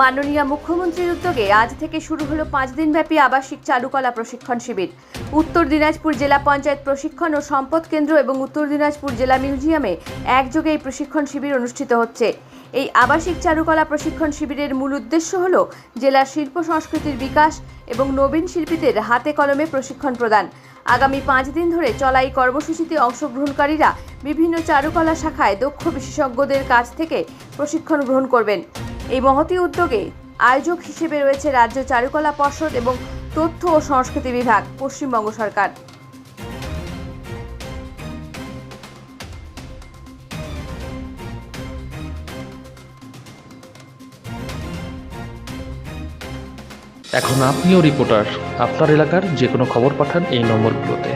মাননীয় মুখ্যমন্ত্রীর উদ্যোগে আজ থেকে শুরু হলো পাঁচ দিনব্যাপী আবাসিক চারুকলা প্রশিক্ষণ শিবির। উত্তর দিনাজপুর জেলা পঞ্চায়েত প্রশিক্ষণ ও সম্পদ কেন্দ্র এবং উত্তর দিনাজপুর জেলা মিউজিয়ামে একযোগে এই প্রশিক্ষণ শিবির অনুষ্ঠিত হচ্ছে। এই আবাসিক চারুকলা প্রশিক্ষণ শিবিরের মূল উদ্দেশ্য হল জেলার শিল্প সংস্কৃতির বিকাশ এবং নবীন শিল্পীদের হাতে কলমে প্রশিক্ষণ প্রদান। আগামী পাঁচ দিন ধরে চলা এই কর্মসূচিতে অংশগ্রহণকারীরা বিভিন্ন চারুকলা শাখায় দক্ষ বিশেষজ্ঞদের কাছ থেকে প্রশিক্ষণ গ্রহণ করবেন। এই মহতী উদ্যোগে আয়োজক হিসেবে রয়েছে রাজ্য চারুকলা পর্ষদ এবং তথ্য ও সংস্কৃতি বিভাগ, পশ্চিমবঙ্গ সরকার। এখন আপনিও রিপোর্টার আপনার এলাকার যে কোনো খবর পাঠান এই নম্বরগুলোতে।